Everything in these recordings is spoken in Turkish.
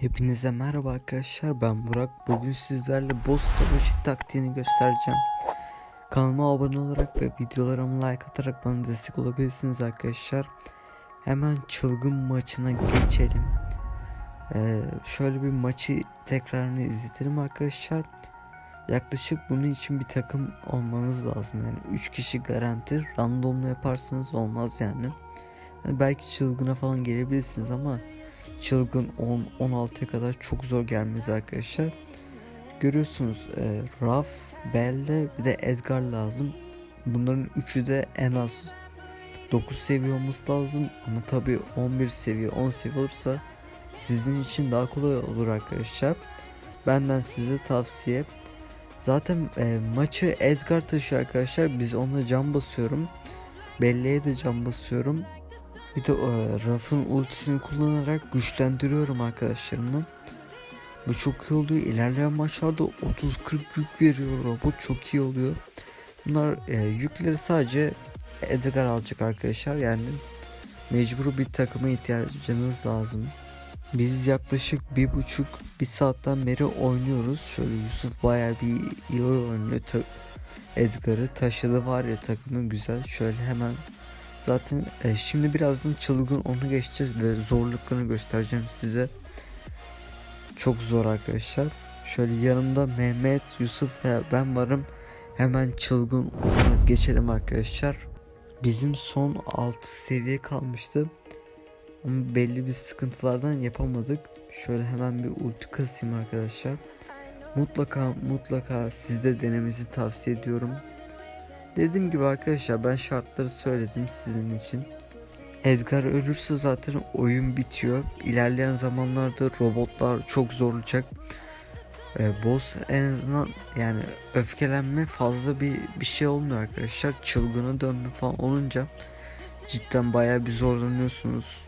Hepinize merhaba arkadaşlar ben Burak. Bugün sizlerle boss savaşı taktiğini göstereceğim. Kanalıma abone olarak ve videolarıma like atarak bana destek olabilirsiniz arkadaşlar. Hemen çılgın maçına geçelim. Ee, Şöyle bir maçı tekrarını izletelim arkadaşlar. Yaklaşık bunun için bir takım olmanız lazım. Yani 3 kişi garanti randomla yaparsanız olmaz yani. Hani belki çılgına falan gelebilirsiniz ama çılgın 10 16'ya kadar çok zor gelmez arkadaşlar. Görüyorsunuz e, Raf, Belle bir de Edgar lazım. Bunların üçü de en az 9 seviye olması lazım ama tabi 11 seviye 10 seviye olursa sizin için daha kolay olur arkadaşlar. Benden size tavsiye. Zaten e, maçı Edgar taşıyor arkadaşlar. Biz ona cam basıyorum. Belle'ye de cam basıyorum. Bir de e, Raf'ın ultisini kullanarak güçlendiriyorum arkadaşlarımı. Bu çok iyi oluyor. İlerleyen maçlarda 30-40 yük veriyor robot çok iyi oluyor. Bunlar e, yükleri sadece Edgar alacak arkadaşlar. Yani mecbur bir takıma ihtiyacınız lazım. Biz yaklaşık bir buçuk bir saatten beri oynuyoruz. Şöyle Yusuf bayağı bir iyi oynuyor. Edgar'ı taşıdı var ya takımı güzel. Şöyle hemen Zaten e, şimdi birazdan çılgın onu geçeceğiz ve zorluklarını göstereceğim size. Çok zor arkadaşlar. Şöyle yanımda Mehmet, Yusuf ve ben varım. Hemen çılgın ona geçelim arkadaşlar. Bizim son 6 seviye kalmıştı. Ama belli bir sıkıntılardan yapamadık. Şöyle hemen bir ulti kasayım arkadaşlar. Mutlaka mutlaka sizde denemenizi tavsiye ediyorum. Dediğim gibi arkadaşlar ben şartları söyledim sizin için. Edgar ölürse zaten oyun bitiyor. İlerleyen zamanlarda robotlar çok zorlayacak. Ee, boss en azından yani öfkelenme fazla bir bir şey olmuyor arkadaşlar. Çılgına dönme falan olunca cidden bayağı bir zorlanıyorsunuz.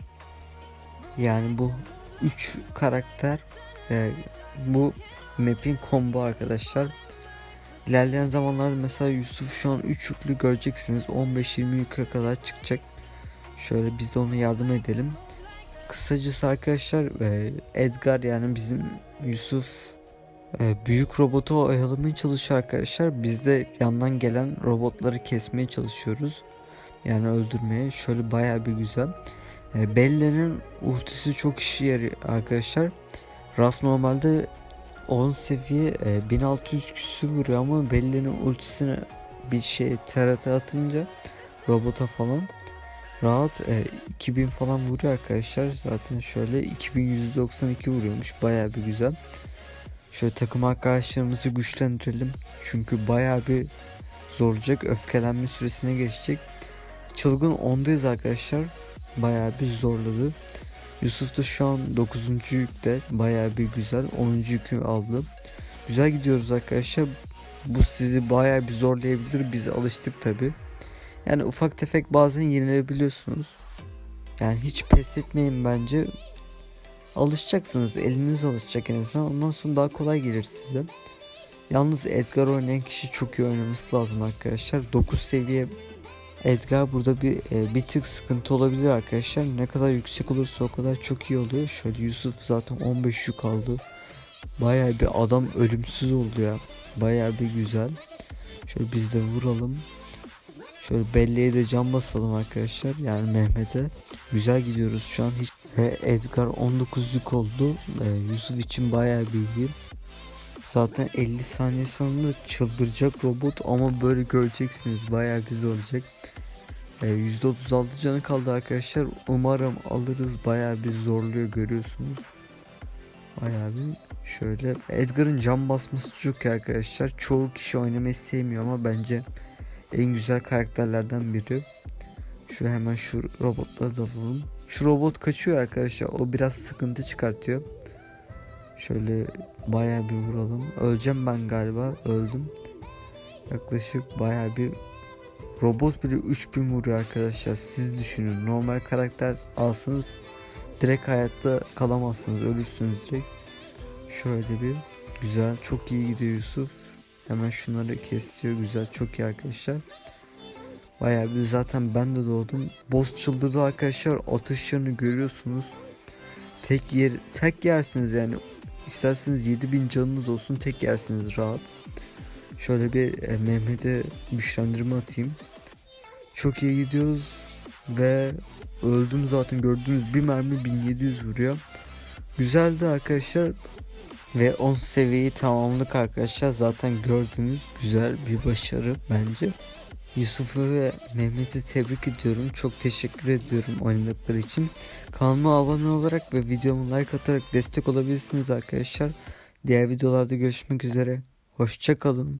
Yani bu 3 karakter e, bu map'in combo arkadaşlar. İlerleyen zamanlarda mesela Yusuf şu an 3 yüklü göreceksiniz. 15-20 yüke kadar çıkacak. Şöyle biz de ona yardım edelim. Kısacası arkadaşlar e, Edgar yani bizim Yusuf e, büyük robotu oyalamaya çalışıyor arkadaşlar. Biz de yandan gelen robotları kesmeye çalışıyoruz. Yani öldürmeye. Şöyle baya bir güzel. E, Belle'nin ultisi çok işe yarıyor arkadaşlar. Raf normalde 10 seviye e, 1600 küsür vuruyor ama Belli'nin ultisine bir şey TRT atınca robota falan rahat e, 2000 falan vuruyor arkadaşlar. Zaten şöyle 2192 vuruyormuş. Baya bir güzel. Şöyle takım arkadaşlarımızı güçlendirelim. Çünkü baya bir zorlayacak. Öfkelenme süresine geçecek. Çılgın 10'dayız arkadaşlar. Baya bir zorladı. Yusuf da şu an 9. yükte bayağı bir güzel 10. yükü aldı. Güzel gidiyoruz arkadaşlar. Bu sizi bayağı bir zorlayabilir. Biz alıştık tabi. Yani ufak tefek bazen yenilebiliyorsunuz. Yani hiç pes etmeyin bence. Alışacaksınız. Eliniz alışacak en azından. Ondan sonra daha kolay gelir size. Yalnız Edgar oynayan kişi çok iyi oynaması lazım arkadaşlar. 9 seviye Edgar burada bir e, bir tık sıkıntı olabilir arkadaşlar. Ne kadar yüksek olursa o kadar çok iyi oluyor. Şöyle Yusuf zaten 15 yük aldı. Baya bir adam ölümsüz oldu ya. Baya bir güzel. Şöyle biz de vuralım. Şöyle belleğe de cam basalım arkadaşlar. Yani Mehmet'e. Güzel gidiyoruz şu an. Hiç... Ve Edgar 19 yük oldu. E, Yusuf için baya bir iyi. Zaten 50 saniye sonra çıldıracak robot ama böyle göreceksiniz bayağı bir olacak. Ee, %36 canı kaldı arkadaşlar. Umarım alırız bayağı bir zorluyor görüyorsunuz. Bayağı bir şöyle Edgar'ın can basması çok iyi arkadaşlar. Çoğu kişi oynamayı sevmiyor ama bence en güzel karakterlerden biri. Şu hemen şu robotları da alalım. Şu robot kaçıyor arkadaşlar. O biraz sıkıntı çıkartıyor. Şöyle bayağı bir vuralım. Öleceğim ben galiba. Öldüm. Yaklaşık bayağı bir robot bile 3000 vuruyor arkadaşlar. Siz düşünün. Normal karakter alsanız direkt hayatta kalamazsınız. Ölürsünüz direkt. Şöyle bir güzel. Çok iyi gidiyor Yusuf. Hemen şunları kesiyor. Güzel. Çok iyi arkadaşlar. Bayağı bir zaten ben de doğdum. Boss çıldırdı arkadaşlar. Atışlarını görüyorsunuz. tek yer tek yersiniz yani. İsterseniz 7000 canınız olsun tek yersiniz rahat. Şöyle bir e, Mehmet'e güçlendirme atayım. Çok iyi gidiyoruz ve öldüm zaten gördüğünüz bir mermi 1700 vuruyor. Güzeldi arkadaşlar. Ve 10 seviyeyi tamamladık arkadaşlar. Zaten gördüğünüz güzel bir başarı bence. Yusuf'u ve Mehmet'i tebrik ediyorum. Çok teşekkür ediyorum oynadıkları için. Kanalıma abone olarak ve videomu like atarak destek olabilirsiniz arkadaşlar. Diğer videolarda görüşmek üzere. Hoşçakalın.